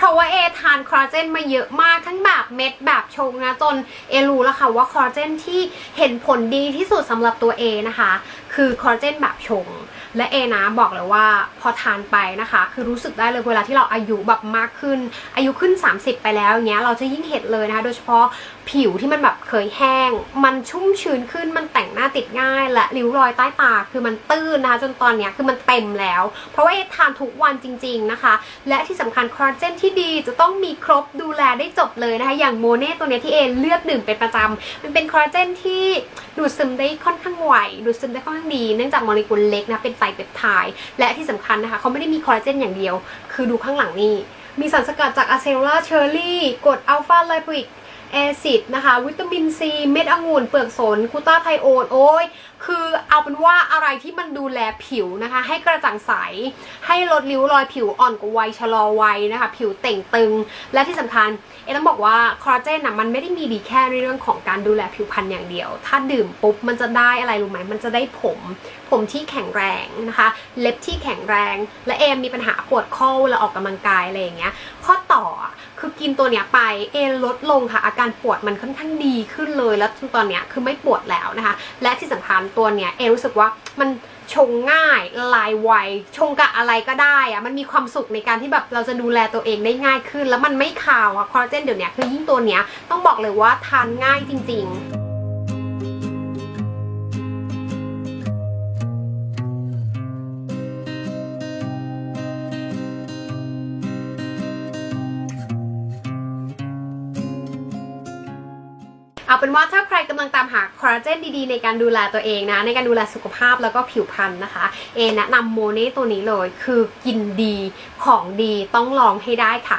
เพราะว่าเอทานคอลลาเจนมาเยอะมากทั้งแบบเม็ดแบบชงนะจนเอรู้แล้วค่ะว่าคอลลาเจนที่เห็นผลดีที่สุดสำหรับตัวเอนะคะ คือคอลลาเจนแบบชง และเอนะบอกเลยว่าพอทานไปนะคะ คือรู้สึกได้เลยเวลาที่เราอายุแบบมากขึ้น อายุขึ้น 30 ไปแล้วอย่างเงี้ยเราจะยิ่งเห็นเลยนะคะโดยเฉพาะผิวที่มันแบบเคยแห้ง มันชุ่มชื้นขึ้นมันแต่งหน้าติดง่าย และริ้วรอยใต้ตาคือมันตื้นนะคะจนตอนเนี้ยคือมันเต็มแล้ว เพราะว่าเอทานทุกวันจริง ๆนะคะ และที่สำคัญคอลลาเจนที่ดีจะต้องมีครบดูแลได้จบเลยนะคะอย่างโมเน่ตัวเนี้ยที่เอเลือกดื่มเป็นประจำมันเป็นคอลลาเจนที่ดูดซึมได้ค่อนข้างไวดูดซึมได้ค่อนข้างดีเนื่องจากโมเลกุลเล็กนะเป็นไตรเปปไทด์และที่สำคัญนะคะเขาไม่ได้มีคอลลาเจนอย่างเดียว คือดูข้างหลังนี่มีสารสกัดจากอะเซลลาเชอร์รี่กรดอัลฟาไลโปอิก แอซิดนะคะ วิตามินซี เม็ดองุ่น เปลือกสนกลูต้าไทโอนโอ้ยคือเอาเป็นว่าอะไรที่มันดูแลผิวนะคะ ให้กระจ่างใส ให้ลดริ้วรอยผิวอ่อนกว่าวัยชะลอวัยนะคะ ผิวเต่งตึง และที่สำคัญ เอ๊ต้องบอกว่าคอลลาเจนอะมันไม่ได้มีดีแค่ในเรื่องของการดูแลผิวพรรณอย่างเดียว ถ้าดื่มปุ๊บมันจะได้อะไรรู้ไหมมันจะได้ผม ผมที่แข็งแรงนะคะ เล็บที่แข็งแรง และเอมมีปัญหาปวดข้อเวลาออกกำลังกายอะไรอย่างเงี้ยข้อ กินตัวเนี้ยไปเอลดลงค่ะ อาการปวดมันค่อนข้างดีขึ้นเลยแล้วตอนเนี้ยคือไม่ปวดแล้วนะคะ และที่สำคัญตัวเนี้ยเอรู้สึกว่ามันชงง่ายลายไวชงกับอะไรก็ได้อะมันมีความสุขในการที่แบบเราจะดูแลตัวเองได้ง่ายขึ้น แล้วมันไม่คาวอะคอลลาเจนเดี๋ยวนี้คือยิ่งตัวเนี้ยต้องบอกเลยว่าทานง่ายจริง ๆ เอาเป็นว่าถ้าใครกำลังตามหาคอลลาเจนดีๆ ในการดูแลตัวเองนะ ในการดูแลสุขภาพแล้วก็ผิวพรรณนะคะ เอแนะนำโมเน่ตัวนี้เลย คือกินดีของดีต้องลองให้ได้ค่ะ